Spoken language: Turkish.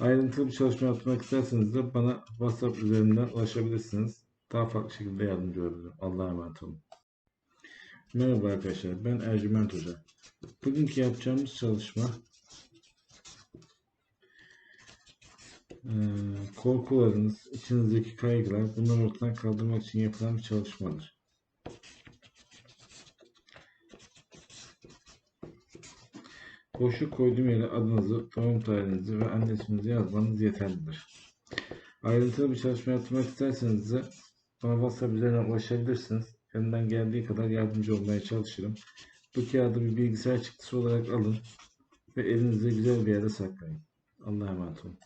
Ayrıntılı bir çalışma yapmak isterseniz de bana WhatsApp üzerinden ulaşabilirsiniz. Daha farklı şekilde yardımcı olabilirim. Allah'a emanet olun. Merhaba arkadaşlar, ben Ercüment Hoca. Bugünkü yapacağımız çalışma eee, korkularınız, içinizdeki kaygılar bunları ortadan kaldırmak için yapılan bir çalışmadır. Boşluk koyduğum yere adınızı, doğum tarihinizi ve anne isminizi yazmanız yeterlidir. Ayrıntılı bir çalışma yapmak isterseniz de bana WhatsApp üzerinden ulaşabilirsiniz. Elimden geldiği kadar yardımcı olmaya çalışırım. Bu kağıdı bir bilgisayar çıktısı olarak alın ve elinizde güzel bir yere saklayın. Allah'a emanet olun.